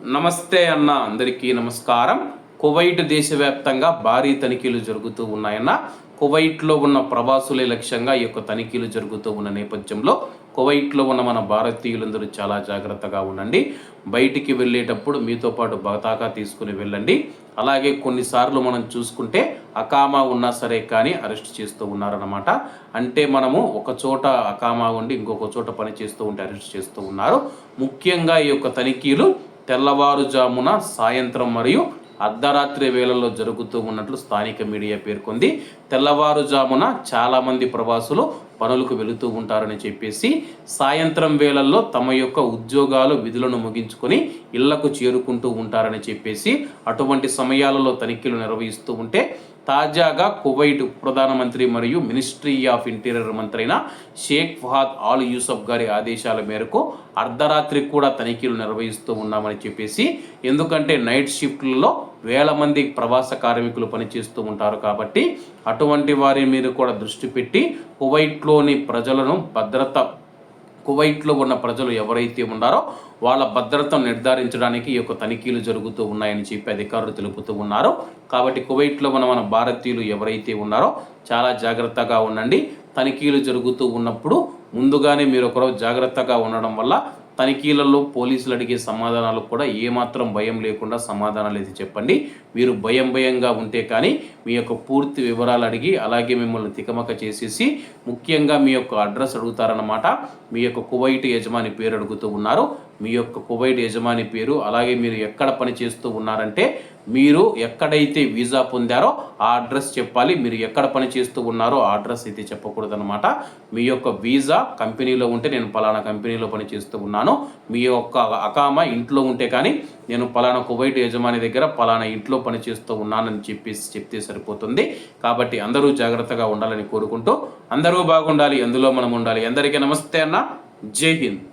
నమస్తే అన్న అందరికీ నమస్కారం. కువైట్ దేశవ్యాప్తంగా భారీ తనిఖీలు జరుగుతూ ఉన్నాయన్న కువైట్లో ఉన్న ప్రవాసులే లక్ష్యంగా ఈ యొక్క తనిఖీలు జరుగుతూ ఉన్న నేపథ్యంలో కువైట్లో ఉన్న మన భారతీయులందరూ చాలా జాగ్రత్తగా ఉండండి. బయటికి వెళ్ళేటప్పుడు మీతో పాటు బతాకా తీసుకుని వెళ్ళండి. అలాగే కొన్నిసార్లు మనం చూసుకుంటే అకామా ఉన్నా సరే కానీ అరెస్ట్ చేస్తూ ఉన్నారన్నమాట. అంటే మనము ఒక చోట అకామా ఉండి ఇంకొక చోట పని చేస్తూ ఉంటే అరెస్ట్ చేస్తూ ఉన్నారు. ముఖ్యంగా ఈ యొక్క తనిఖీలు తెల్లవారుజామున సాయంత్రం మరియు అర్ధరాత్రి వేళల్లో జరుగుతూ ఉన్నట్లు స్థానిక మీడియా పేర్కొంది. తెల్లవారుజామున చాలామంది ప్రవాసులు పనులకు వెళుతూ ఉంటారని చెప్పేసి సాయంత్రం వేళల్లో తమ యొక్క ఉద్యోగాలు విధులను ముగించుకొని ఇళ్ళకు చేరుకుంటూ ఉంటారని చెప్పేసి అటువంటి సమయాలలో తనిఖీలు నిర్వహిస్తూ ఉంటే తాజాగా కువైట్ ప్రధానమంత్రి మరియు మినిస్ట్రీ ఆఫ్ ఇంటీరియర్ మంత్రి అయిన షేక్ ఫహాద్ ఆల్ యూసఫ్ గారి ఆదేశాల మేరకు అర్ధరాత్రి కూడా తనిఖీలు నిర్వహిస్తూ ఉన్నామని చెప్పేసి ఎందుకంటే నైట్ షిఫ్ట్లలో వేల మంది ప్రవాస కార్మికులు పనిచేస్తూ ఉంటారు కాబట్టి అటువంటి వారి మీద కూడా దృష్టి పెట్టి కువైట్లోని ప్రజలను భద్రత కువైట్లో ఉన్న ప్రజలు ఎవరైతే ఉన్నారో వాళ్ళ భద్రతను నిర్ధారించడానికి ఈ యొక్క తనిఖీలు జరుగుతూ ఉన్నాయని చెప్పి అధికారులు తెలుపుతూ ఉన్నారు. కాబట్టి కువైట్లో ఉన్న మన భారతీయులు ఎవరైతే ఉన్నారో చాలా జాగ్రత్తగా ఉండండి. తనిఖీలు జరుగుతూ ఉన్నప్పుడు ముందుగానే మీరు ఒకరోజు జాగ్రత్తగా ఉండడం వల్ల తనిఖీలలో పోలీసులు అడిగే సమాధానాలు కూడా ఏమాత్రం భయం లేకుండా సమాధానాలు అయితే చెప్పండి. మీరు భయం భయంగా ఉంటే కానీ మీ యొక్క పూర్తి వివరాలు అడిగి అలాగే మిమ్మల్ని తికమక చేసేసి ముఖ్యంగా మీ యొక్క అడ్రస్ అడుగుతారన్నమాట. మీ యొక్క కువైట్ యజమాని పేరు అడుగుతూ ఉన్నారు. మీ యొక్క కువైట్ యజమాని పేరు అలాగే మీరు ఎక్కడ పని చేస్తూ ఉన్నారంటే మీరు ఎక్కడైతే వీసా పొందారో ఆ అడ్రస్ చెప్పాలి. మీరు ఎక్కడ పని చేస్తూ ఉన్నారో ఆ అడ్రస్ అయితే చెప్పకూడదు అనమాట మీ యొక్క వీసా కంపెనీలో ఉంటే నేను పలానా కంపెనీలో పని చేస్తూ ఉన్నాను. మీ యొక్క అకామా ఇంట్లో ఉంటే కానీ నేను పలానా కువైట్ యజమాని దగ్గర పలానా ఇంట్లో పని చేస్తూ ఉన్నానని చెప్పేసి చెప్తే సరిపోతుంది. కాబట్టి అందరూ జాగ్రత్తగా ఉండాలని కోరుకుంటూ అందరూ బాగుండాలి. అందులో మనం ఉండాలి. అందరికీ నమస్తే అన్న. జై హింద్.